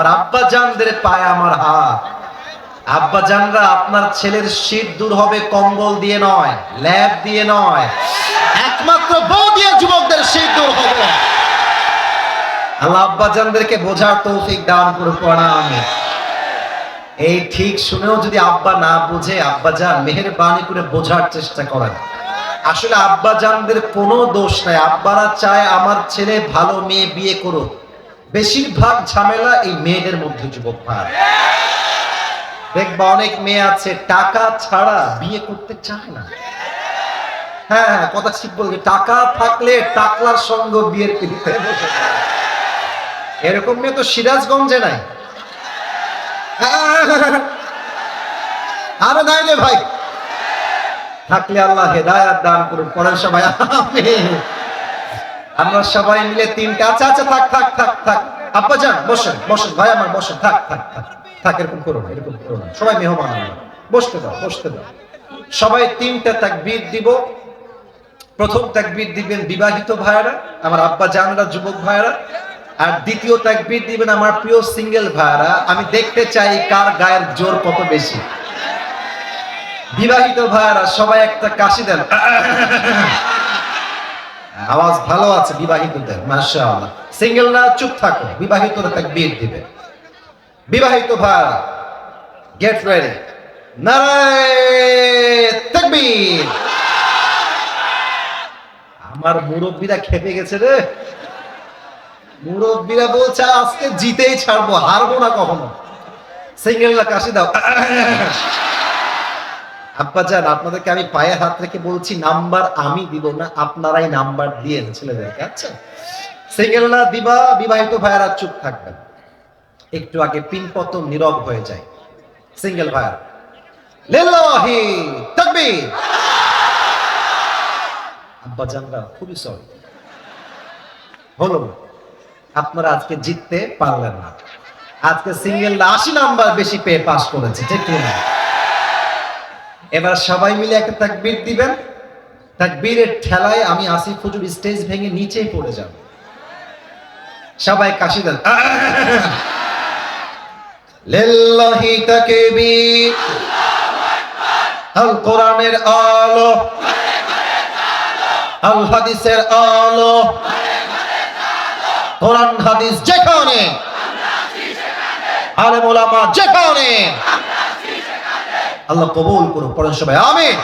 আমার আব্বা জানদের পায়ে আমার হাত। আব্বা জানরা আপনার ছেলের শীত দূর হবে, কম্বল দিয়ে নয়, ল্যাব দিয়ে নয়। একমাত্র বউ দিয়ে যুবকদের শীত দূর হবে। আল্লাহ আব্বা জানদেরকে বোঝার তৌফিক দান করে পড়া আমি। এই ঠিক শুনেও যদি আব্বা না বুঝে আব্বা জান মেহেরবানি করে বোঝার চেষ্টা করেন। আসলে আব্বা জানদের কোনো দোষ নাই। আব্বারা চায় আমার ছেলে ভালো মেয়ে বিয়ে করুক। বেশিরভাগ ঝামেলা এই মেয়েদের মধ্যে যুবক ভাই। দেখবা অনেক মেয়ে আছে, টাকা ছাড়া বিয়ে করতে চায় না। হ্যাঁ হ্যাঁ কথা ঠিক বলবে। টাকা থাকলে টাকলার সঙ্গ বিয়ের পিড়িতে এরকম মেয়ে তো সিরাজগঞ্জে নাই। আরও নাই রে ভাই। থাকলে আল্লাহ হেদায়াত দান করুন। পড়েন সবাই আমিন। আমরা সবাই মিলে তিনটা আচ্ছা আচ্ছা থাক থাক থাক থাক। আব্বা যান, বসেন বসেন, ভাই আমার, বসেন, থাক থাক থাক। থাক, এরকম করো না, এরকম করো না। সবাই মেহমান বসতে দাও বসতে দাও। সবাই তিনটা তাকবীর দিব। প্রথম তাকবীর দিবেন বিবাহিত ভাইরা আমার আব্বা জানরা যুবক ভাইরা আর দ্বিতীয় তাকবীর দিবেন আমার প্রিয় সিঙ্গেল ভাইরা আমি দেখতে চাই কার গায়ের জোর কত বেশি। বিবাহিত ভাইরা সবাই একটা কাশি দেন। আওয়াজ ভালো আছে বিবাহিতদের মাশাআল্লাহ। সিঙ্গেলরা চুপ থাকো বিবাহিতরা তাকবীর দিবে। বিবাহিত ভাইরা গেট রেডি নারায়ে তাকবীর। আমার মুরব্বীরা খেপে গেছে রে। মুরব্বীরা বলছে, আজকে জিতেই ছাড়বো, হারবো না কখনো। সিঙ্গেলরা কাশি দাও। আব্বা যান, আপনাদেরকে আমি পায়ে হাত রেখে বলছি, নাম্বার আমি দিব না, আপনারাই নাম্বার দিয়েন ছেলেদেরকে আচ্ছা? সিঙ্গেলরা দিবা, বিবাহিত ভাইয়ারা চুপ থাকবেন। একটু আগে পিন পতন নীরব হয়ে যায়। সিঙ্গেল ভাইয়ার, লিল্লাহি, তাকবীর। আব্বা জানরা খুবই সরি হলো আপনারা আজকে জিততে পারলেন না। আজকে সিঙ্গেল আশি নাম্বার বেশি পেয়ে পাস করেছে, ঠিক না এবার সবাই মিলে একটা তাকবীর দিবেন। তাকবীরের ঠেলায় আমি আসিফ হুজুর স্টেজ ভেঙে নিচেই পড়ে যাব। সবাই কাশি দেন। লিল্লাহি তাকবীর। আল কোরআনের আলো। আল হাদিসের আলো। কোরআন হাদিস যেখানে। আলেম ওলামা যেখানে। আল্লাহ কবুল করুন পড়েন সবাই, আমিন।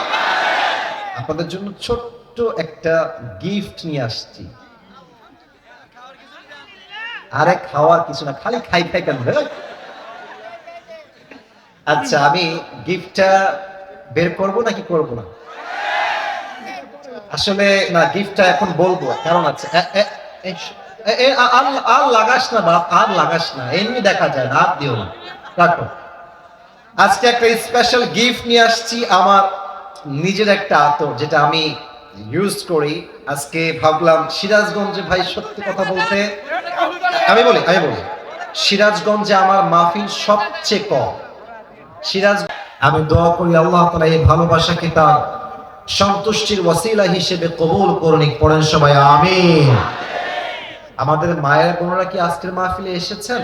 আপনাদের জন্য ছোট্ট একটা গিফট নিয়ে আসছি। আরে খাওয়ার কিছু না, খালি খাই খাই কেন আচ্ছা আমি গিফটটা বের করব নাকি করব না? আসলে না গিফটটা এখন বলব, কারণ আছে। আর লাগাস না বাপ, আর লাগাস না, এমনি দেখা যায় না, আর দিও না। রাখো। আজকে একটা স্পেশাল গিফট নিয়ে আসছি আমার নিজের একটা আতর, যেটা আমি ইউজ করি। আজকে ভাবলাম সিরাজগঞ্জে, ভাই, সত্যি কথা বলতে, আমি বলি আমি বলি, সিরাজগঞ্জে আমার মাহফিল সবচেয়ে কম। সিরাজ আমি দোয়া করি আল্লাহ তালা এই ভালোবাসাকে তার সন্তুষ্টির ওয়াসিলা হিসেবে কবুল করুন পড়েন সবাই, আমিন। আমাদের মায়ের বোনরা কি আজকের মাহফিলে এসেছেন?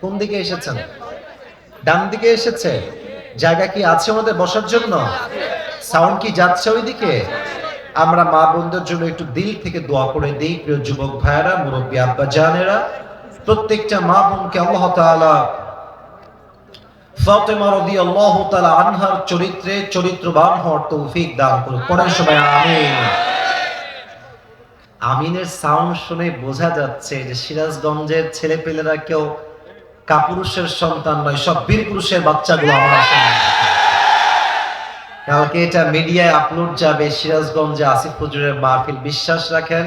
কোন দিকে এসেছেন? ডান দিকে এসেছে। জায়গা কি আছে আমাদের বসার জন্য? সাউন্ড কি যাচ্ছে ওইদিকে? আমরা মা বোনদের জন্য একটু দিল থেকে দোয়া করে দিই, প্রিয় যুবক ভাইয়েরা, মুরব্বী আব্বা জানেরা। প্রত্যেকটা মা বোনকে আল্লাহ তাআলা ফাতেমা রাদিয়াল্লাহু তাআলা আনহার চরিত্রে চরিত্রবান হওয়ার তৌফিক দান করুন পড়েন সবাই, আমিন। আমিনের সাউন্ড শুনে বোঝা যাচ্ছে যে সিরাজগঞ্জের ছেলেপেলেরা কেউ কাপুরুষের সন্তান নয়, সব বীর পুরুষের বাচ্চাগুলো আমার কালকে এটা মিডিয়ায় আপলোড যাবে, সিরাজগঞ্জে আসিফ হুজুরের মাহফিল, বিশ্বাস রাখেন,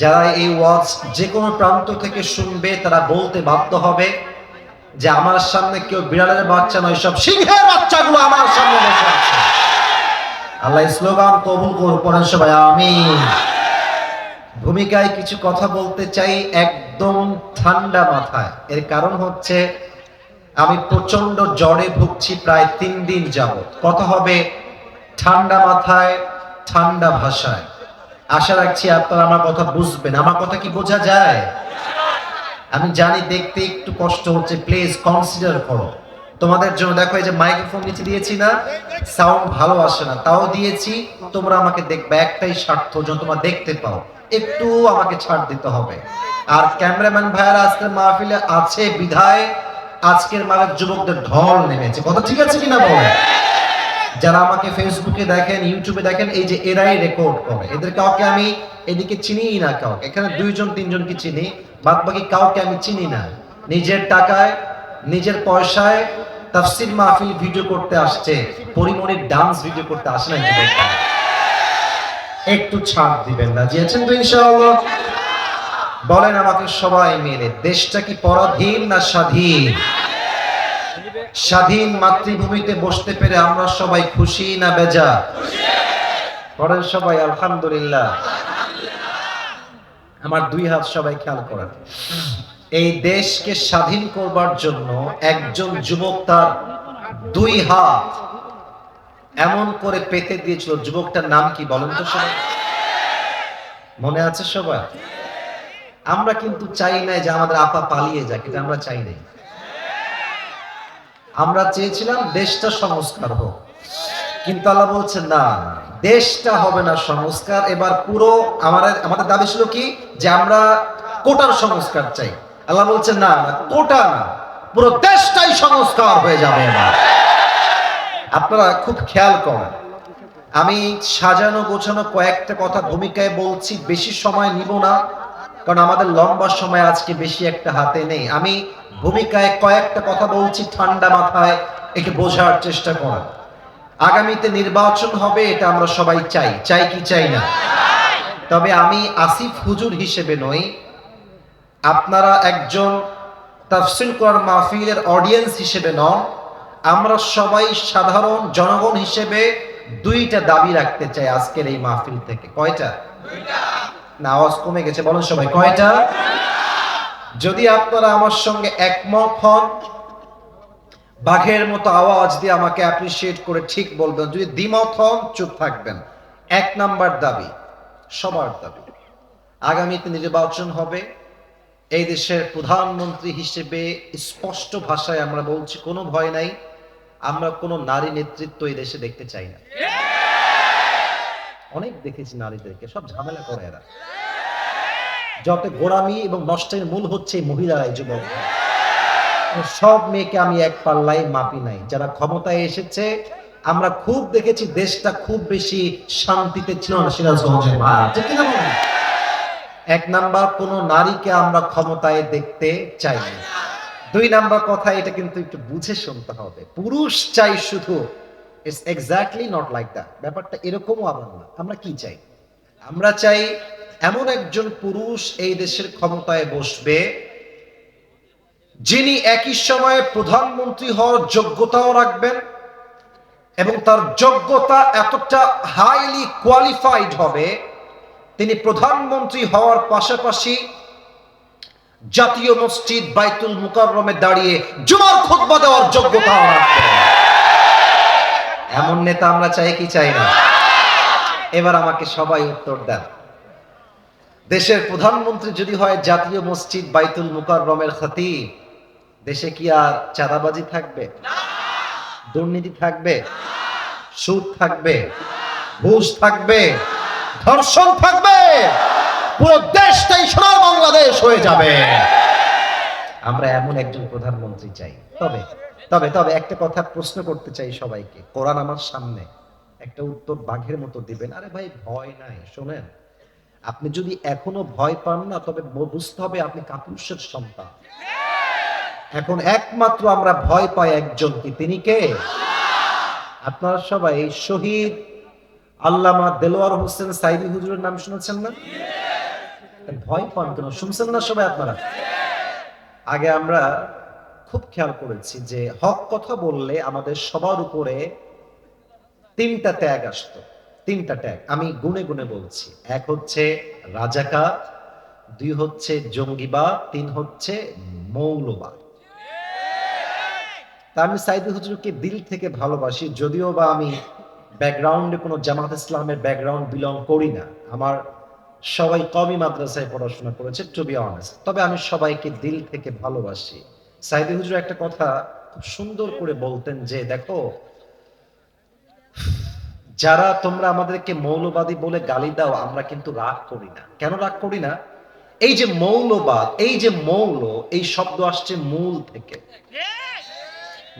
যারা এই ওয়াজ যে কোনো প্রান্ত থেকে শুনবে, তারা বলতে বাধ্য হবে যে আমার সামনে কেউ বিড়ালের বাচ্চা নয়, সব সিংহের বাচ্চাগুলো আমার সামনে বসে আছে। আল্লাহ স্লোগান কবুল করুন সবাই, আমিন। ভূমিকায় কিছু কথা বলতে চাই একদম ঠান্ডা মাথায়। এর কারণ হচ্ছে, আমি প্রচণ্ড জ্বরে ভুগছি প্রায় তিন দিন যাব কথা হবে ঠান্ডা মাথায়, ঠান্ডা ভাষায়। আশা রাখছি আপনারা আমার কথা বুঝবেন। আমার কথা কি বোঝা যায়? আমি জানি দেখতে একটু কষ্ট হচ্ছে। প্লিজ কনসিডার করো। তোমাদের জন্য দেখো, এই যে মাইক্রোফোন নিচে দিয়েছি না সাউন্ড ভালো আসে না। তাও দিয়েছি, তোমরা আমাকে দেখবে। একটাই স্বার্থ, যেন তোমরা দেখতে পাও। একটু আমাকে ছাড় দিতে হবে। আর ক্যামেরাম্যান ভাইয়ারা, আজকের মাহফিলে আছে বিধায়, আজকের মালের যুবকদের ঢল নেমেছে। কথা ঠিক আছে কিনা বলে যারা আমাকে ফেসবুকে দেখেন ইউটিউবে দেখেন, এই যে এরাই রেকর্ড করে। এদের কাউকে আমি এদিকে চিনিই না কাউকে। এখানে দুইজন, তিনজনকে চিনি বাদ বাকি কাউকে আমি চিনি না। নিজের টাকায়, নিজের পয়সায় তাফসির মাহফিল ভিডিও করতে আসছে। পরিমণির ডান্স ভিডিও করতে আসে না। একটু ছাড় দিবেন না। জিয়েছেন তো ইনশাআল্লাহ? বলেন আমাকে সবাই মিলে, দেশটা কি পরাধীন না স্বাধীন? স্বাধীন মাতৃভূমিতে বসতে পেরে আমরা সবাই খুশি না বেজা পড়েন সবাই, আলহামদুলিল্লাহ। আমার দুই হাত সবাই খেয়াল করেন। এই দেশকে স্বাধীন করবার জন্য একজন যুবক তার দুই হাত এমন করে পেতে দিয়েছিল যুবকটার নাম কি বলেন তো সবাই? মনে আছে সবাই আমরা কিন্তু চাই নাই যে আমাদের আপা পালিয়ে যাক, এটা আমরা চাই নাই। আমরা চেয়েছিলাম দেশটা সংস্কার হোক। কিন্তু আল্লাহ বলছে, না, দেশটা হবে না সংস্কার। এবার পুরো আমাদের আমাদের দাবি ছিল কি? যে আমরা কোটার সংস্কার চাই। আল্লাহ বলছে, না না, কোটা না, পুরো দেশটাই সংস্কার হয়ে যাবে এবার। আপনারা খুব খেয়াল করেন। আমি সাজানো গোছানো কয়েকটা কথা ভূমিকায় বলছি, বেশি সময় নিব না, কারণ আমাদের লম্বা সময় আজকে বেশি একটা হাতে নেই। আমি ভূমিকায় কয়েকটা কথা বলছি ঠান্ডা মাথায় একটু বোঝার চেষ্টা করেন। আগামীতে নির্বাচন হবে, এটা আমরা সবাই চাই। চাই কি চাই না? তবে আমি আসিফ হুজুর হিসেবে নই। আপনারা একজন তাফসিল করার মাহফিলের অডিয়েন্স হিসেবে নন। আমরা সবাই সাধারণ জনগণ হিসেবে দুইটা দাবি রাখতে চাই আজকের এই মাহফিল থেকে। কয়টা? না, আওয়াজ কমে গেছে, বলেন সবাই, কয়টা? যদি আপনারা আমার সঙ্গে একমত হন, বাঘের মতো আওয়াজ দিয়ে আমাকে অ্যাপ্রিসিয়েট করে ঠিক বলবেন। যদি দ্বিমত হন, চুপ থাকবেন। এক নাম্বার দাবি, সবার দাবি, আগামীতে নির্বাচন হবে। এই দেশের প্রধানমন্ত্রী হিসেবে স্পষ্ট ভাষায় আমরা বলছি, কোনো ভয় নাই। আমরা কোনো নারী নেতৃত্ব এই দেশে দেখতে চাই না। অনেক দেখেছি নারীদেরকে, সব ঝামেলা করে এরা। যত গোড়ামি এবং নষ্টের মূল হচ্ছে এই মহিলারা এই যুবক। সব মেয়েকে আমি এক পাল্লায় মাপি নাই। যারা ক্ষমতায় এসেছে, আমরা খুব দেখেছি দেশটা খুব বেশি শান্তিতে ছিল না, সিরাজগঞ্জের? এক নাম্বার, কোন নারীকে আমরা ক্ষমতায় দেখতে চাই না। দুই নাম্বার কথা, এটা কিন্তু একটু বুঝে শুনতে হবে। পুরুষ চাই শুধু it's exactly not like that ব্যাপারটা এরকমও আবার না। আমরা কি চাই? আমরা চাই এমন একজন পুরুষ এই দেশের ক্ষমতায় বসবে, যিনি একই সময়ে প্রধানমন্ত্রী হওয়ার যোগ্যতাও রাখবেন এবং তার যোগ্যতা এতটা হাইলি কোয়ালিফাইড হবে, তিনি প্রধানমন্ত্রী হওয়ার পাশাপাশি জাতীয় মসজিদ বাইতুল মুকাররমে দাঁড়িয়ে জুমার খুতবা দেওয়ার যোগ্যতা এমন নেতা আমরা চাই কি চাই না? এবার আমাকে সবাই উত্তর দেন। দেশের প্রধানমন্ত্রী যদি হয় জাতীয় মসজিদ বাইতুল মুকাররমের খতিব, দেশে কি আর চাঁদাবাজি থাকবে? দুর্নীতি থাকবে? সুদ থাকবে? ঘুষ থাকবে? ধর্ষণ থাকবে? পুরো দেশটাই সোনার বাংলাদেশ হয়ে যাবে। আমরা এমন একজন প্রধানমন্ত্রী চাই। তবে তবে তবে একটা কথা প্রশ্ন করতে চাই সবাইকে। কোরআন আমার সামনে একটা উত্তর বাঘের মতো দিবেন। আরে ভাই, ভয় নাই, শোনেন। আপনি যদি এখনও ভয় পান না, তবে বুঝতে হবে আপনি কাপুরুষের সন্তান। এখন একমাত্র আমরা ভয় পাই একজনকে। তিনি কে? আপনারা সবাই শহীদ আল্লামা দেলোয়ার হোসেন সাইদি হুজুরের নাম শুনেছেন না? ভয় পান কেন? শুনছেন না সবাই আপনারা? আগে আমরা খুব খেয়াল করেছি যে হক কথা বললে আমাদের সবার উপরে তিনটা ত্যাগ আসতো। তিনটা ট্যাগ আমি গুনে গুনে বলছি। এক হচ্ছে রাজাকার, দুই হচ্ছে জঙ্গিবাদ, তিন হচ্ছে মৌলবাদ। তা আমি সাইদ হুজুরকে দিল থেকে ভালোবাসি, যদিও বা আমি ব্যাকগ্রাউন্ডে কোনো জামাত ইসলামের ব্যাকগ্রাউন্ড বিলং করি না। আমার সবাই কমই মাদ্রাসায় পড়াশোনা করেছে টু বি অনেস্ট তবে আমি সবাইকে দিল থেকে ভালোবাসি। সাইদি হুজুর একটা কথা খুব সুন্দর করে বলতেন যে, দেখো, যারা তোমরা আমাদেরকে মৌলবাদী বলে গালি দাও, আমরা কিন্তু রাগ করি না। কেন রাগ করি না? এই যে মৌলবাদ, এই যে মৌল, এই শব্দ আসছে মূল থেকে।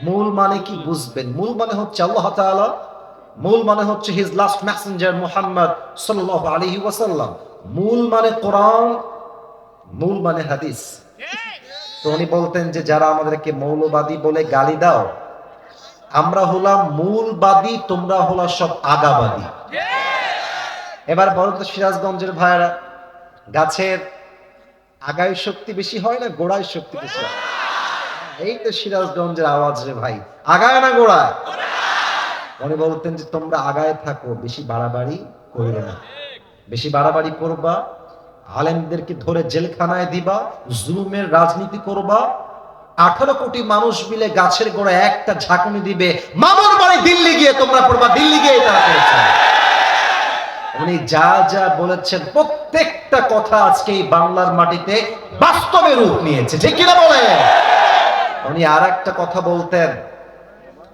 মূল মানে কি বুঝবেন? মূল মানে হচ্ছে আল্লাহ তাআলা মূল মানে হচ্ছে হিজ লাস্ট মেসেঞ্জার মুহাম্মদ সাল্লাল্লাহু আলাইহি ওয়াসাল্লাম। মূল মানে কোরআন, মূল মানে হাদিস। তো উনি বলতেন যে, যারা আমাদেরকে মৌলবাদী বলে গালি দাও, আমরা হলাম মূলবাদী, তোমরা হলা সব আগাবাদী। এবার বলো তো সিরাজগঞ্জের ভাইয়েরা, গাছের আগায় শক্তি বেশি হয় না গোড়ায় শক্তি বেশি হয়? এই তো সিরাজগঞ্জের আওয়াজ রে ভাই। আগায় না গোড়ায়? উনি বলতেন যে তোমরা আগায় থাকো, বেশি বাড়াবাড়ি করবে না। বেশি বাড়াবাড়ি করবা, আলেমদেরকে ধরে জেলখানায় দিবা, জুলুমের রাজনীতি করবা। আঠারো কোটি মানুষ মিলে গাছের গোড়ায় একটা ঝাঁকুনি দিবে, মামুর বাড়ি দিল্লি গিয়ে তোমরা পড়বা, দিল্লি গিয়ে তারা করেছে উনি যা যা বলেছেন, প্রত্যেকটা কথা আজকে এই বাংলার মাটিতে বাস্তবে রূপ নিয়েছে। ঠিক কিনা বলে উনি আর একটা কথা বলতেন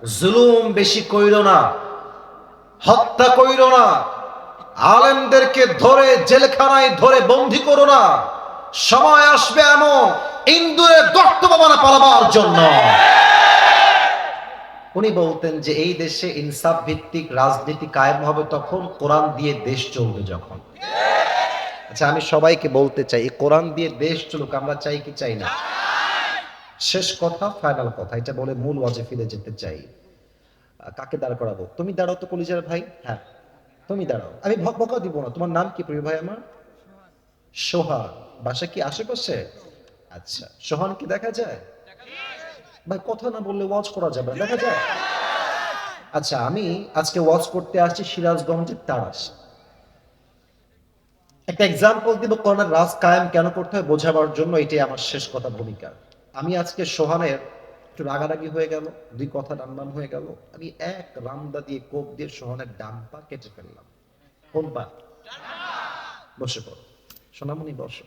জুলুম বেশি কইর না, হত্যা কইর না, আলেমদেরকে ধরে জেলখানায় ধরে বন্দি করো না, সময় আসবে এমন ইন্দুরের গর্ত বাবানা পালাবার জন্য। উনি বলতেন যে এই দেশে ইনসাফ ভিত্তিক রাজনীতি কায়েম হবে তখন কোরআন দিয়ে দেশ চলবে যখন। আচ্ছা আমি সবাইকে বলতে চাই, এই কোরআন দিয়ে দেশ চলুক, আমরা চাই কি চাই না? শেষ কথা ফাইনাল কথা, এটা বলে মূল ওয়াজে ফিরে যেতে চাই। কাকে দাঁড় করাবো? তুমি দাঁড়াও তো কলিজার ভাই। হ্যাঁ তুমি দাঁড়াও। আমি ভক বকা দিব না। তোমার নাম কি প্রিয় ভাই আমার? সোহান। বাসা কি আশেপাশে? আচ্ছা সোহান কি দেখা যায়? ভাই, কথা না বললে ওয়াচ করা যাবে দেখা যায়? আচ্ছা আমি আজকে ওয়াচ করতে আসছি সিরাজগঞ্জের তারাস। একটা এক্সাম্পল দিব, কোরআনের রাজ কায়েম কেন করতে হয় বোঝাবার জন্য, এটাই আমার শেষ কথা ভূমিকা। আমি আজকে সোহানের একটু রাগারাগি হয়ে গেল, দুই কথা ডানবাম হয়ে গেল। আমি এক রামদা দিয়ে কোপ দিয়ে সোহানের ডান পা কেটে ফেললাম। কোন পা বসে পড়ো। সোনামণি বসো।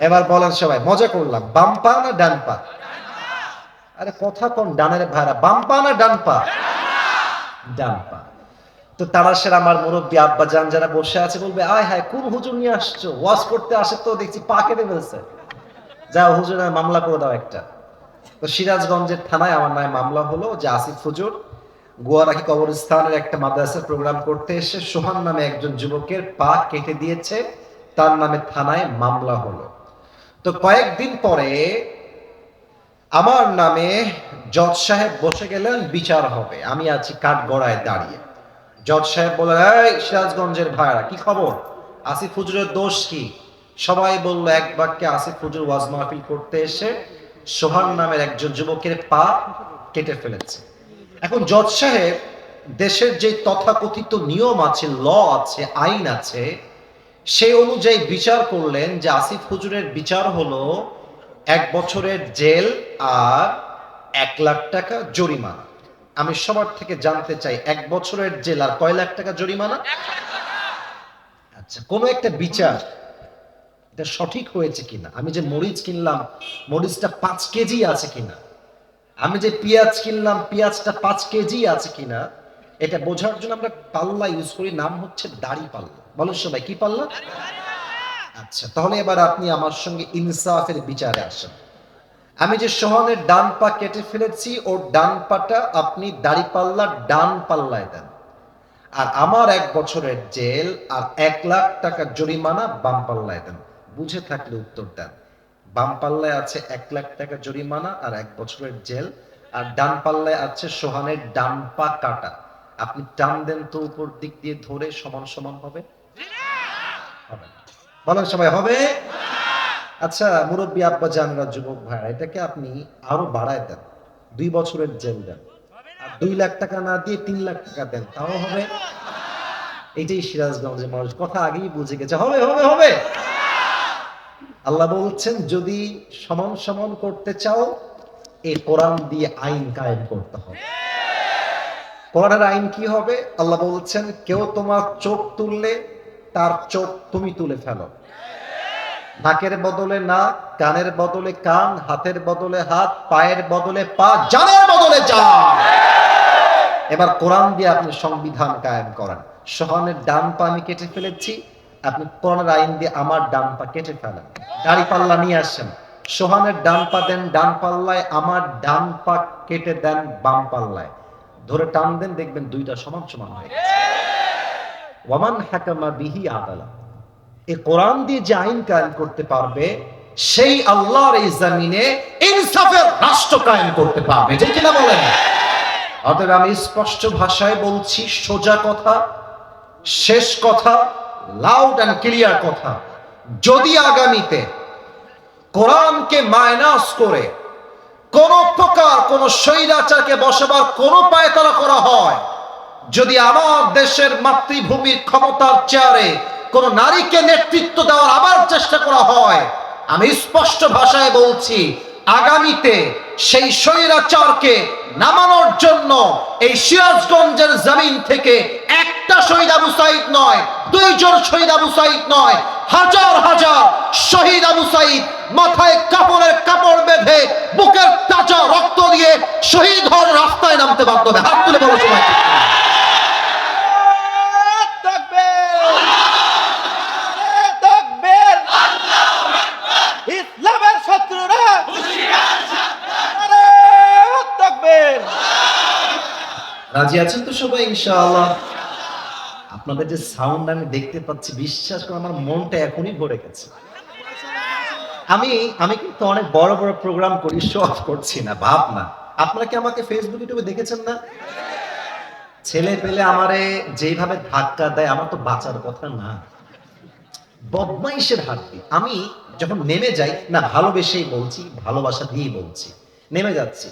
এবার বলেন সবাই, মজা করলাম বাম পা না ডান পা আরে কথা কোন, ডানের ভাড়া বাম পা না ডান পা ডান পা তো তারা তারাশের আমার মুরব্বী আব্বা যান যারা বসে আছে বলবে, আয় হায়, কোন হুজুর নিয়ে আসছো? ওয়াশ করতে আসে তো দেখছি পা কেটে ফেলছে। যাও হুজুরের মামলা করে দাও একটা। তো সিরাজগঞ্জের থানায় আমার নামে মামলা হলো যে আসিফ হুজুর গোয়ারাকি কবরস্থানের একটা মাদ্রাসার প্রোগ্রাম করতে এসে সোহান নামে একজন যুবকের পা কেটে দিয়েছে, তার নামে থানায় মামলা হলো। তো কয়েকদিন পরে আমার নামে জজ সাহেব বসে গেলেন, বিচার হবে। আমি আছি কাঠগড়ায় দাঁড়িয়ে। জজ সাহেব বলে এই সিরাজগঞ্জের ভাইরা, কি খবর? আসিফ হুজুরের দোষ কি? সবাই বলল, এক বাক্যে আসিফ হুজুর ওয়াজ মাহফিল করতে এসে সোহান নামের একজন যুবকের পা কেটে ফেলেছে। এখন জজ সাহেব, দেশের যে তথাকথিত নিয়ম আছে, ল আছে, আইন আছে সেই অনুযায়ী বিচার করলেন যে আসিফ হুজুরের বিচার হলো এক বছরের জেল আর এক লাখ টাকা জরিমানা। আমি সবার থেকে জানতে চাই এক বছরের জেল আর কয় লাখ টাকা জরিমানা? আচ্ছা কোনো একটা বিচার এটা সঠিক হয়েছে কিনা? আমি যে মরিচ কিনলাম মরিচটা পাঁচ কেজি আছে কিনা? আমি যে পেঁয়াজ কিনলাম পেঁয়াজটা পাঁচ কেজি আছে কিনা? এটা বোঝার জন্য আমরা পাল্লা ইউজ করি নাম হচ্ছে দাড়ি পাল্লা। বলো সবাই কি পাল্লা। আচ্ছা তাহলে এবার আপনি আমার সঙ্গে ইনসাফের বিচারে আসেন। আমি যে সোহানের ডান পা কেটে ফেলেছি, ওর ডান পাটা আপনি দাড়ি পাল্লার ডান পাল্লায় দেন। আর আমার এক বছরের জেল আর এক লাখ টাকা জরিমানা বাম পাল্লায় দেন। বুঝে থাকলে উত্তর দেন বাম পাল্লায় আছে এক লাখ টাকা জরিমানা আর এক বছরের জেল, আর ডান পাল্লায় আছে সোহানের ডান পা কাটা। আপনি টান দেন তো উপর দিক দিয়ে ধরে সমান সমান হবে? বলেন সবাই, হবে? আচ্ছা মুরব্বী আব্বা জানরা, যুবক ভাই এটাকে আপনি আরও বাড়ায় দেন। দুই বছরের জেল দেন আর দুই লাখ টাকা না দিয়ে তিন লাখ টাকা দেন, তাও হবে? এটাই সিরাজগঞ্জের মানুষ। কথা আগেই বুঝে গেছে। হবে হবে হবে! আল্লাহ বলছেন, যদি সমান সমান করতে চাও, এই কোরআন দিয়ে আইন কায়েম করতে হবে। কোরআনের আইন কি হবে? আল্লাহ বলছেন, কেউ তোমার চোখ তুললে, তার চোখ তুমি তুলে ফেলো। নাকের বদলে নাক, কানের বদলে কান, হাতের বদলে হাত, পায়ের বদলে পা, জানের বদলে যা এবার কোরআন দিয়ে আপনি সংবিধান কায়েম করেন। সোহানের ডান পা আমি কেটে ফেলেছি, আপনি কোরআনের আইন দিয়ে আমার ডান পা কেটে ফেলেন। দাড়ি পাল্লা নিয়ে আসেন। সোহানের ডান পা দেন ডান পাল্লায়, আমার ডান পা কেটে দেন বাম পাল্লায়। ধরে টান দেন, দেখবেন দুইটা সমান সমান হয়ে গেছে। ওয়ামান হাকামা বিহি আদালা। এই কোরআন দিয়ে যে আইন কায়েম করতে পারবে, সেই আল্লাহর এই জমিনে ইনসাফের রাষ্ট্র কায়েম করতে পারবে। যে কিনা বলেন? অতএব আমি স্পষ্ট ভাষায় বলছি, সোজা কথা, শেষ কথা লাউড অ্যান্ড ক্লিয়ার কথা। যদি আগামীতে কোরআনকে মাইনাস করে কোন প্রকার, কোন স্বৈরাচারকে বসবার কোন পায়তারা করা হয়, যদি আমার দেশের মাতৃভূমির ক্ষমতার চেয়ারে কোন নারীকে নেতৃত্ব দেওয়ার আবার চেষ্টা করা হয়। আমি স্পষ্ট ভাষায় বলছি, আগামীতে সেই স্বৈরাচারকে নামানোর জন্য এই সিরাজগঞ্জের জমিন থেকে একটা শহীদ আবু সাইদ নয়, দুইজন শহীদ আবু সাইদ নয়, হাজার হাজার শহীদ আবু সাইদ মাথায় কাপড়ের কাপড় বেঁধে বুকের তাজা রক্ত দিয়ে শহীদ হওয়ার রাস্তায় নামতে বাধ্য হবে। হাত তুলে বলো সময় ইসলামের শত্রুরা আরে তাকবীর রাজি আছেন তো সবাই, ইনশাআল্লাহ? আপনাদের যে সাউন্ড আমি দেখতে পাচ্ছি, বিশ্বাস করে আমার মনটা এখনই ভরে গেছে। আমি আমি কিন্তু অনেক বড় বড় প্রোগ্রাম করি শো করছি না, ভাব না। আপনারা কি আমাকে ফেসবুক ইউটিউবে দেখেছেন না? ছেলে পেলে আমারে যেইভাবে ধাক্কা দেয়, আমার তো বাঁচার কথা না। বদমাইশের হাত দিয়ে আমি যখন নেমে যাই, না, ভালোবেসেই বলছি, ভালোবাসা দিয়েই বলছি। নেমে যাচ্ছি।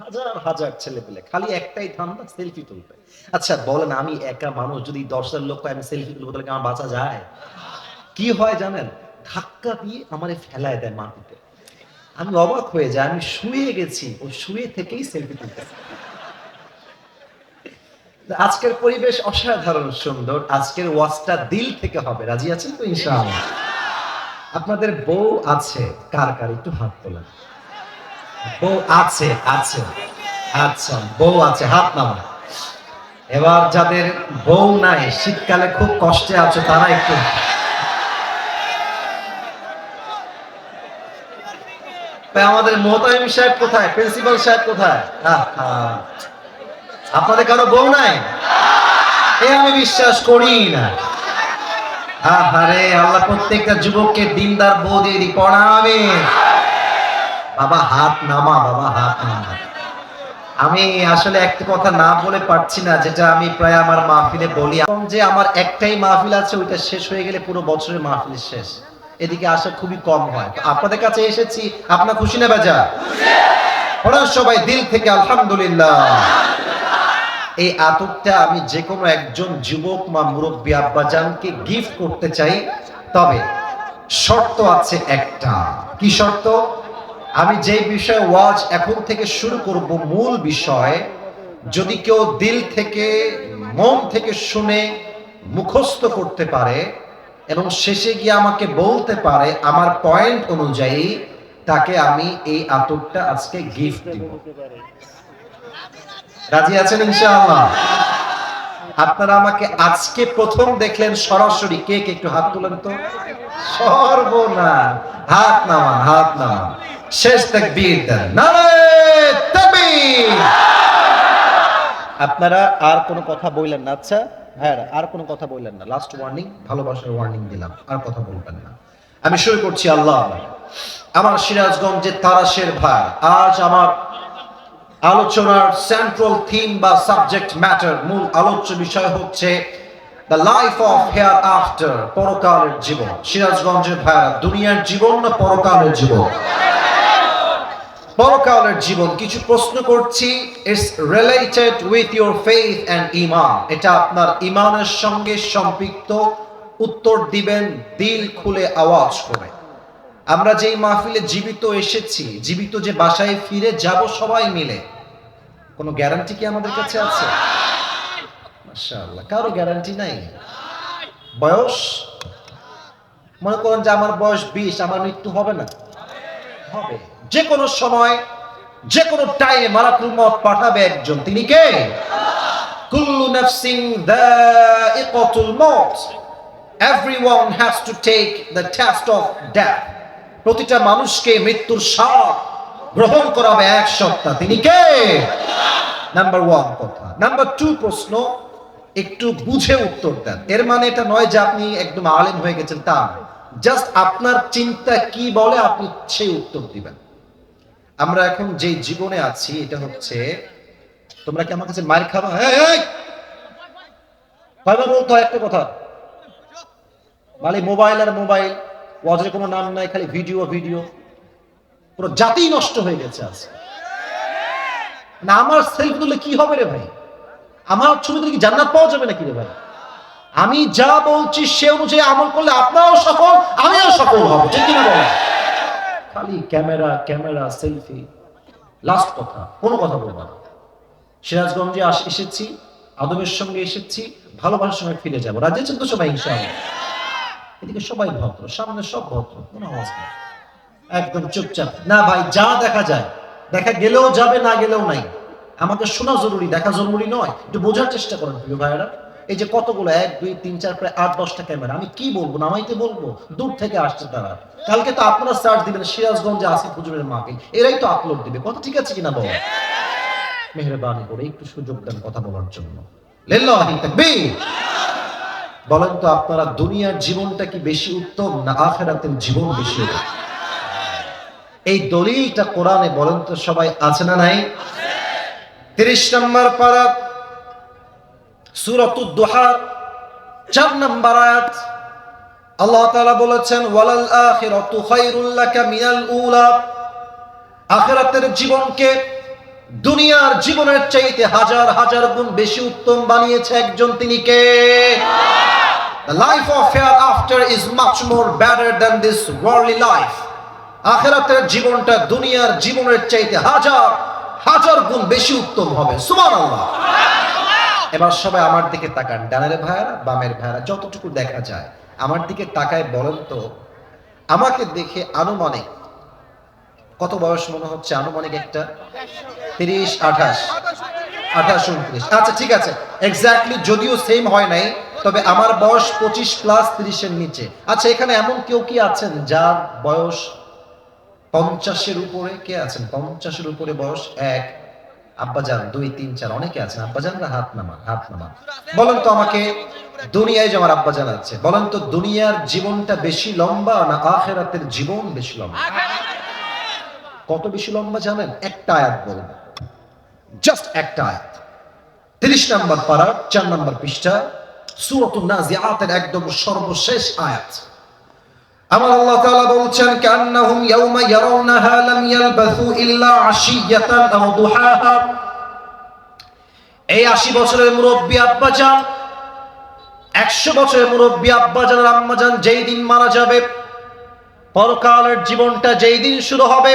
হাজার হাজার ছেলে পেলে, খালি একটাই ধান্দা সেলফি তুলবে। আচ্ছা বলেন আমি একা মানুষ, যদি দশ হাজার লোক আমি সেলফি তুলবো, তাহলে আমার বাঁচা যায়? কি হয় জানেন? ধাক্কা দিয়ে আমারে ফেলায় দেয় মাটিতে। আমি অবাক হয়ে যাই, আমি শুয়ে গেছি, ও শুয়ে থেকেই সেলফি তুলতে আজকের পরিবেশ অসাধারণ সুন্দর, আজকের ওয়াজটা দিল থেকে হবে, রাজি আছেন তো ইনশাআল্লাহ? আপনাদের বউ আছে, কার কার, একটু হাত তোলেন। বউ আছে আছে আচ্ছা বউ আছে, হাত নামা এবার যাদের বউ নাই, শীতকালে খুব কষ্টে আছে, তারা একটু আমাদের মোহতামিম সাহেব কোথায়? প্রিন্সিপাল সাহেব কোথায়? আপনাদের কারও বউ নাই? এ আমি বিশ্বাস করি না। আহারে, আল্লাহ প্রত্যেকটা যুবককে দিনদার বউ দিয়ে দি পড়াবে। বাবা হাত নামা, বাবা হাত নামা। আমি আসলে একটা কথা না বলে পারছি না, যেটা আমি প্রায় আমার মাহফিলে বলি। এখন যে আমার একটাই মাহফিল আছে, ওইটা শেষ হয়ে গেলে পুরো বছরের মাহফিল শেষ। এদিকে আসা খুবই কম হয়। আপনাদের কাছে এসেছি, আপনার খুশি না বাজা? সবাই, দিল থেকে আলহামদুলিল্লাহ। এই আতকটা আমি যে কোনো একজন যুবক মা মুরব্বী আব্বাজানকে গিফট করতে চাই। তবে শর্ত আছে একটা। কি শর্ত? আমি যে বিষয়ে ওয়াজ এখন থেকে শুরু করব, মূল বিষয়, যদি কেউ দিল থেকে, মন থেকে শুনে মুখস্থ করতে পারে এবং শেষে গিয়ে আমাকে বলতে পারে, আমার পয়েন্ট অনুযায়ী তাকে আমি এই আতকটা আজকে গিফট দিব। রাজি আছেন ইনশাআল্লাহ? আপনারা আমাকে আজকে প্রথম দেখলেন, সরাসরি কে কে একটু হাত তুলেন তো? সর্বনা হাত নামান হাত নামান। শেষ তাকবীর দেন। নারায়ে তাকবীর! আপনারা আর কোনো কথা বললেন না। আচ্ছা হ্যাঁ আর কোনো কথা বললেন না। লাস্ট ওয়ার্নিং ভালোবাসার ওয়ার্নিং দিলাম। আর কথা বলবেন না। আমি শুরু করছি আল্লাহ আমার সিরাজগঞ্জের তারাশের ভাই, আজ আমার আলোচনার সেন্ট্রাল থিম বা সাবজেক্ট ম্যাটার মূল আলোচ্য বিষয় হচ্ছে the life of hereafter পরকালের জীবন। সিরাজগঞ্জের ভাইরা দুনিয়ার জীবন না পরকালের জীবন? পরকালের জীবন, কিছু প্রশ্ন করছি। It's related with your faith and ইমান এটা আপনার ইমানের সঙ্গে সম্পৃক্ত। উত্তর দিবেন, দিল খুলে আওয়াজ করে। আমরা যেই মাহফিলে জীবিত এসেছি, জীবিত যে বাসায় ফিরে যাব সবাই মিলে। কোনো গ্যারান্টি কি আমাদের কাছে আছে? মাশাআল্লাহ, কারও গ্যারান্টি নাই। বয়স? মনে করেন যে আমার বয়স বিশ, আমার মৃত্যু হবে না? হবে। যে কোনো সময়, যে কোনো টাইমে মারাকুল মত পাঠাবে একজন। তিনি কে? কুল্লু নাফসিন দাইকাতুল মউত everyone has to take the test of death প্রতিটা মানুষকে মৃত্যুর স্বাদ গ্রহণ করাবে এক সপ্তাহ। তিনি কে? নাম্বার ওয়ান কথা। নাম্বার টু প্রশ্ন, একটু বুঝে উত্তর দেন। এর মানে এটা নয় যে আপনি একদম আলেম হয়ে গেছেন, তা জাস্ট আপনার চিন্তা কি বলে আপনি সেই উত্তর দিবেন। আমরা এখন যে জীবনে আছি, এটা হচ্ছে, তোমরা কি আমার কাছে মার খাবা? বলতে একটা কথা। মানে মোবাইল আর মোবাইল, ওয়াজের কোনো নাম নাই, খালি ভিডিও ভিডিও। পুরো জাতি নষ্ট হয়ে গেছে আজ। না আমার সেলফি তুললে কি হবে রে ভাই? আমার ছবি তুলে কি জান্নাত পাওয়া যাবে নাকি রে ভাই? আমি যা বলছি সে অনুযায়ী আমল করলে আপনারাও সফল, আমিও সফল হব, ঠিক কিনা বলেন খালি ক্যামেরা ক্যামেরা, সেলফি। লাস্ট কথা, কোনো কথা বলব না। সিরাজগঞ্জে এসেছি আদমের সঙ্গে এসেছি, ভালোবাসার সঙ্গে ফিরে যাব। রাজ্যে তো সবাই ইনশাআল্লাহ। এদিকে সবাই ভদ্র, সামনে সব ভদ্র, কোনো আওয়াজ নেই। একদম চুপচাপ। না ভাই, যা দেখা যায়। দেখা গেলেও যাবে, না গেলেও নাই। আমাকে শোনা জরুরি, দেখা জরুরি নয়। একটু বোঝার চেষ্টা করেন প্রিয় ভাইয়েরা। এই যে কতগুলো? এক, দুই, তিন, চার, প্রায় আট, দশটা ক্যামেরা। আমি কি বলব? নামাইতে বলব? দূর থেকে আসছে তারা। কালকে তো আপনারা সার্চ দিবেন, সিরাজগঞ্জে আসিফ হুজুরের মাকে এরাই তো আপলোড দিবে। কথা ঠিক আছে কিনা বলো? মেহরবানি করে একটু সুযোগ দেন কথা বলার জন্য। বলেন তো আপনারা দুনিয়ার জীবনটা কি বেশি উত্তম না আখেরাতের জীবন বেশি? এই দলিলটা কোরআনে বলেন তো সবাই আছে না নাই? তিরিশ নম্বর পারা সুরতুদ দোহা চার নম্বর আয়াত। আল্লাহ তাআলা বলেছেন, ওয়ালাল আখিরাতু খায়রুল লাকা উলা। আখিরাতের জীবনকে দুনিয়ার জীবনের চাইতে হাজার হাজার গুণ বেশি উত্তম বানিয়েছে একজন তিনি কে? The life of hereafter is much more better than this worldly life. আখেরাতের জীবনটা দুনিয়ার জীবনের চাইতে হাজার হাজার গুণ বেশি উত্তম হবে। সুবহানাল্লাহ। এবার সবাই আমার দিকে তাকান, ডানের ভাইয়ারা, বামের ভাইয়ারা, যতটুকু দেখা যায়। আমার দিকে তাকায় বলেন তো, আমাকে দেখে আনুমানিক কত বয়স মনে হচ্ছে? আনুমানিক একটা তিরিশ, আঠাশ আঠাশ, উনত্রিশ। আচ্ছা ঠিক আছে। এক্স্যাক্টলি যদিও সেম হয় নাই, তবে আমার বয়স পঁচিশ প্লাস তিরিশের নিচে। আচ্ছা এখানে এমন কেউ কি আছেন যার বয়স পঞ্চাশের উপরে? কে আছেন? পঞ্চাশের উপরে বয়স এক। আব্বাজান, দুই, তিন, চার, অনেকে আছেন, আব্বাজানরা হাত নামান হাত নামান। বলেন তো আমাকে, দুনিয়ায় যে আমার আব্বাজান আছে, বলেন তো দুনিয়ার জীবনটা বেশি লম্বা না আখেরাতের জীবন বেশি লম্বা? কত বেশি লম্বা জানেন? একটা আয়াত বলুন। জাস্ট একটা আয়াত। তিরিশ নম্বর পারা, চার নম্বর পৃষ্ঠা, সুরতুন নাজিআতের একদম সর্বশেষ আয়াত। আমার আল্লাহ তাআলা বলছেন, কান্নাহুম ইয়াউমা ইয়ারাউনাহা লাম ইয়ালবাসু ইল্লা আশিয়াতান আও দুহাহা। এই 80 বছরের মুরব্বী আব্বাজান 100 বছরের মুরব্বী আব্বাজান আর আম্মাজান যেই দিন মারা যাবে, পরকালের জীবনটা যেই দিন শুরু হবে,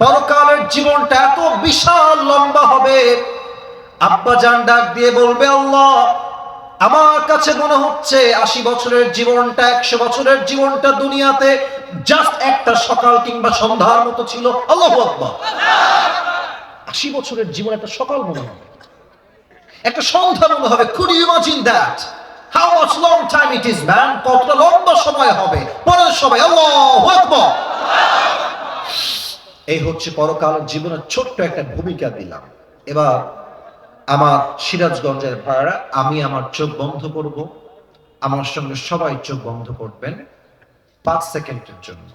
পরকালের জীবনটা এত বিশাল লম্বা হবে। আব্বা জান ডাক দিয়ে বলবে, আল্লাহ আমার কাছে মনে হচ্ছে আশি বছরের জীবনটা, একশো বছরের জীবনটা দুনিয়াতে জাস্ট একটা সকাল কিংবা সন্ধ্যার মতো ছিল। আল্লাহ আশি বছরের জীবন একটা সকাল মনে হবে একটা সন্ধ্যা মনে হবে। Could imagine that how much long time it is man কতটা লম্বা সময় হবে? পরের সময়, আল্লাহ এই হচ্ছে পরকালের জীবনের ছোট্ট একটা ভূমিকা দিলাম। এবার আমার সিরাজগঞ্জের ভাড়া আমি আমার চোখ বন্ধ করব। আমার সঙ্গে সবাই চোখ বন্ধ করবেন পাঁচ সেকেন্ডের জন্য।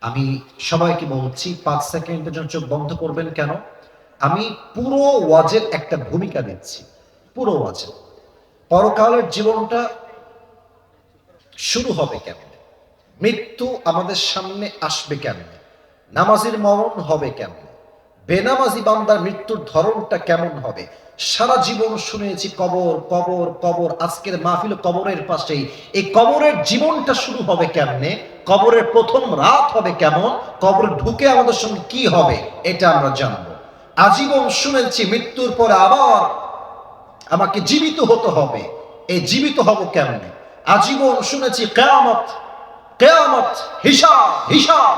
আমি সবাইকে বলছি, পাঁচ সেকেন্ডের জন্য চোখ বন্ধ করবেন কেন? আমি পুরো ওয়াজের একটা ভূমিকা দিচ্ছি। পুরো ওয়াজের। পরকালের জীবনটা শুরু হবে কেমন মৃত্যু আমাদের সামনে আসবে কেমন নামাজের মরণ হবে কেমন বেনামাজি বান্দার মৃত্যুর ধরনটা কেমন হবে? সারা জীবন শুনেছি কবর কবর কবর। আজকের মাহফিল কবরের পাশেই। এই কবরের জীবনটা শুরু হবে কেমনে? কবরের প্রথম রাত হবে কেমন? কবরে ঢুকে আমাদের সঙ্গে কি হবে? এটা আমরা জানব। আজীবন শুনেছি, মৃত্যুর পরে আবার আমাকে জীবিত হতে হবে। এই জীবিত হব কেমনে? আজীবন শুনেছি, কেয়ামত কেয়ামত, হিসাব হিসাব।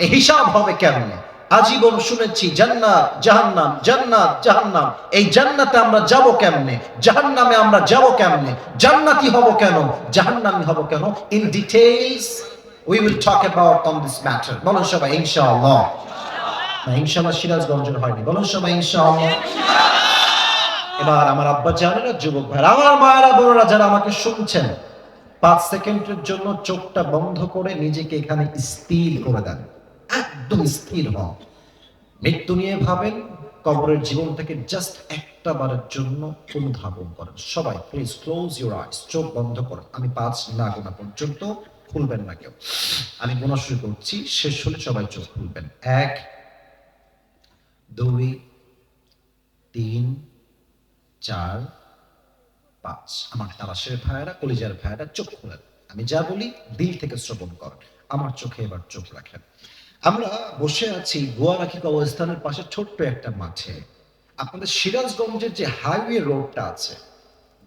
এই হিসাব হবে কেমনে? আজীবন শুনেছি, জান্নাত, জাহান্নাম জান্নাত, জাহান্নাম। এই জান্নাতে আমরা যাব কেমনে? জাহান্নামে আমরা যাব কেমনে? জান্নাতি হব কেন? জাহান্নামি হব কেন? In details we will talk about on this matter বলুন সবাই, ইনশাআল্লাহ। না, ইনশাআল্লাহ সিরাজগঞ্জের হয়নি। বলুন সবাই, ইনশাআল্লাহ। এবার আমার আব্বা জানেরা যুবক ভাই, আমার মায়েরা বড়রা যারা আমাকে শুনছেন, পাঁচ সেকেন্ডের জন্য চোখটা বন্ধ করে নিজেকে এখানে স্থির করে দেন। একদম স্থির হন মৃত্যু নিয়ে ভাবেন, কবরের জীবন থেকে জাস্ট একটা বারের জন্য অনুধাবন করেন। সবাই প্লিজ ক্লোজ ইউর আইস চোখ বন্ধ করেন। আমি পাঁচ না গোনা পর্যন্ত খুলবেন না কেউ। আমি গোনা শুরু করছি, শেষ হলে সবাই চোখ খুলবেন। এক, দুই, তিন, চার, পাঁচ। আমার তারাশের ভাইয়েরা, কলিজার ভাইয়েরা, চোখ খোলেন। আমি যা বলি, দিল থেকে শ্রবণ করেন। আমার চোখে এবার চোখ রাখেন। আমরা বসে আছি গোয়ারাখি কবরস্থানের পাশে ছোট্ট একটা মাঠে। আপনাদের সিরাজগঞ্জের যে হাইওয়ে রোডটা আছে,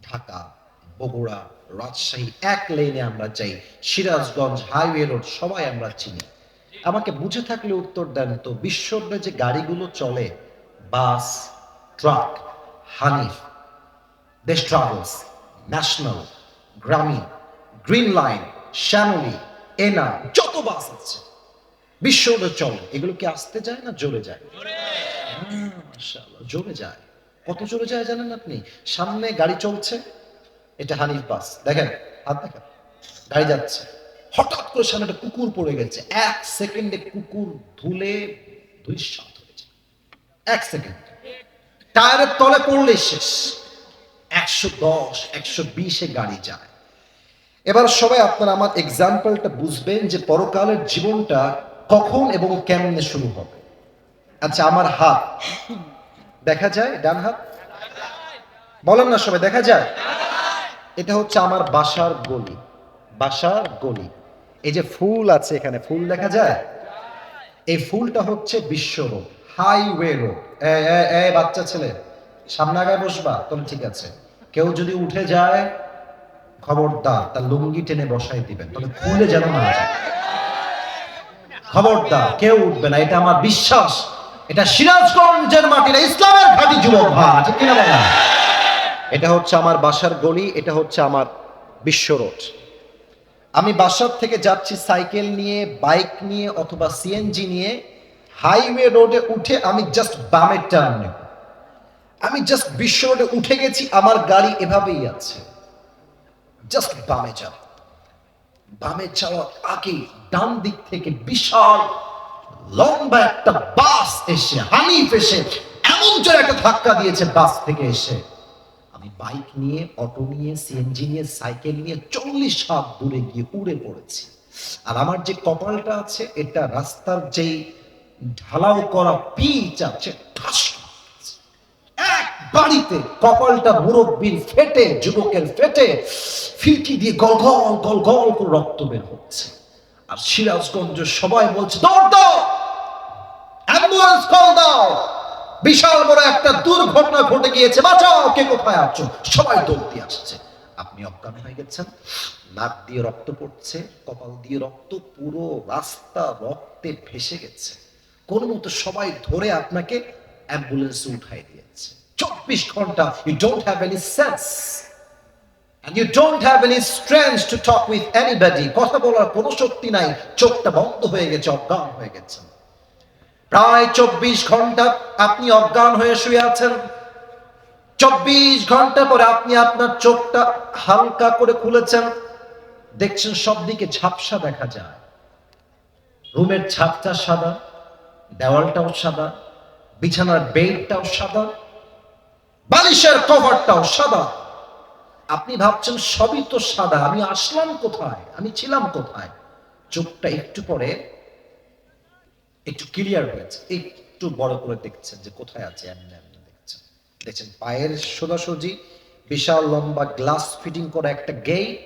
ঢাকা, বগুড়া, রাজশাহী, এক লেনে আমরা যাই। সিরাজগঞ্জ হাইওয়ে রোড সবাই আমরা চিনি। আমাকে বুঝে থাকলে উত্তর দেন তো বিশ্বব্রে যে গাড়িগুলো চলে, bus, truck, Hanif, Desh travels, national, Grameen, green line, Shyamoli Ena যত বাস আছে। বিশ্বব্রে চলে এগুলো কি আসতে যায় না জোরে যায়? জোরে যায়। কত জোরে যায় জানেন আপনি? সামনে গাড়ি চলছে, এটা হানিফ বাস। দেখেন, হাত দেখেন। গাড়ি যাচ্ছে। হঠাৎ করে সামনে একটা কুকুর পড়ে গেছে। এক সেকেন্ডে কুকুর ধুলে দুই সাত হয়ে এক সেকেন্ড। টায়ারের তলে পড়লে শেষ। একশো দশ, একশো বিশে গাড়ি যায়। এবার সবাই আপনারা আমার এক্সাম্পলটা বুঝবেন যে পরকালের জীবনটা কখন এবং কেমনে শুরু হবে? আচ্ছা আমার হাত। দেখা যায়, ডান হাত? বলেন না সবাই, দেখা যায়? এটা হচ্ছে আমার বাসার গলি। বাসার গলি। এই যে ফুল আছে এখানে, ফুল দেখা যায়? এই ফুলটা হচ্ছে বিশ্ব রোড, হাইওয়ে রোড। বাচ্চা ছেলে, সামনে বসবা তাহলে ঠিক আছে। কেউ যদি উঠে যায়, খবরদার, তার লুঙ্গি টেনে বসাই দিবেন, তাহলে খুলে যেন না যায়। খবরদার, কেউ উঠবে না, এটা আমার বিশ্বাস। এটা সিরাজগঞ্জের মাটির ইসলামের ঘাটি যুবক বলেন এটা হচ্ছে আমার বাসার গলি, এটা হচ্ছে আমার বিশ্ব রোড। আমি বাসার থেকে যাচ্ছি সাইকেল নিয়ে, বাইক নিয়ে অথবা সিএনজি নিয়ে, হাইওয়ে রোডে উঠে আমি জাস্ট বামের টার্ন নেব আমি জাস্ট বিশ্ব রোডে উঠে গেছি, আমার গাড়ি এভাবেই আছে। জাস্ট বামে যাও বামে যাওয়ার আগে ডান দিক থেকে বিশাল, লম্বা একটা বাস এসে, হানিফ এসে, এমন জোরে একটা ধাক্কা দিয়েছে বাস থেকে এসে। আমি বাইক নিয়ে, অটো নিয়ে সিএনজি নিয়ে, সাইকেল নিয়ে চল্লিশ হাত দূরে গিয়ে উড়ে পড়েছি। আর আমার যে কপালটা আছে, এটা রাস্তার যেই ঢালাও করা পিচ আছে, ঠাস বাড়িতে কপালটা মুরব্বীর ফেটে, যুবকের ফেটে, ফিরকি দিয়ে গল গল গল গল করে রক্ত বের হচ্ছে। আর সিরাজগঞ্জ সবাই বলছে, দৌড় দাও! অ্যাম্বুলেন্স কল দাও! বিশাল বড় একটা দুর্ঘটনা ঘটে গিয়েছে, বাঁচাও, কে কোথায় আছো? সবাই দৌড় দিয়ে আসছে। আপনি অজ্ঞান হয়ে গেছেন। নাক দিয়ে রক্ত পড়ছে, কপাল দিয়ে রক্ত পুরো রাস্তা রক্তে ভেসে গেছে। কোন মতো সবাই ধরে আপনাকে অ্যাম্বুলেন্সে উঠাই দিয়েছে। চব্বিশ ঘণ্টা you don't have any sense And you don't have any strength to talk with anybody. কথা বলার কোনো শক্তি নাই। চোখটা বন্ধ হয়ে গেছে, অজ্ঞান হয়ে গেছে। প্রায় চব্বিশ ঘণ্টা আপনি অজ্ঞান হয়ে শুয়ে আছেন। চব্বিশ ঘণ্টা পরে আপনি আপনার চোখটা হালকা করে খুলেছেন। দেখছেন সব দিকে ঝাপসা দেখা যায়। রুমের ছাদটা সাদা, দেওয়ালটাও সাদা, বিছানার বেডটাও সাদা। বালিশের কভারটাও সাদা। আপনি ভাবছেন, সবই তো সাদা, আমি আসলাম কোথায়? আমি ছিলাম কোথায়? চোখটা একটু পরে, একটু ক্লিয়ার হয়েছে। একটু বড় করে দেখছেন যে কোথায় আছে দেখছেন। দেখছেন, পায়ের সোজাসুজি, বিশাল লম্বা গ্লাস ফিটিং করা একটা গেট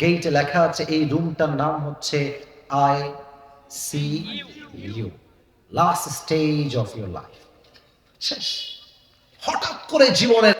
গেটে লেখা আছে, এই রুমটার নাম হচ্ছে I C U last stage of your life শেষ। হঠাৎ করে জীবনের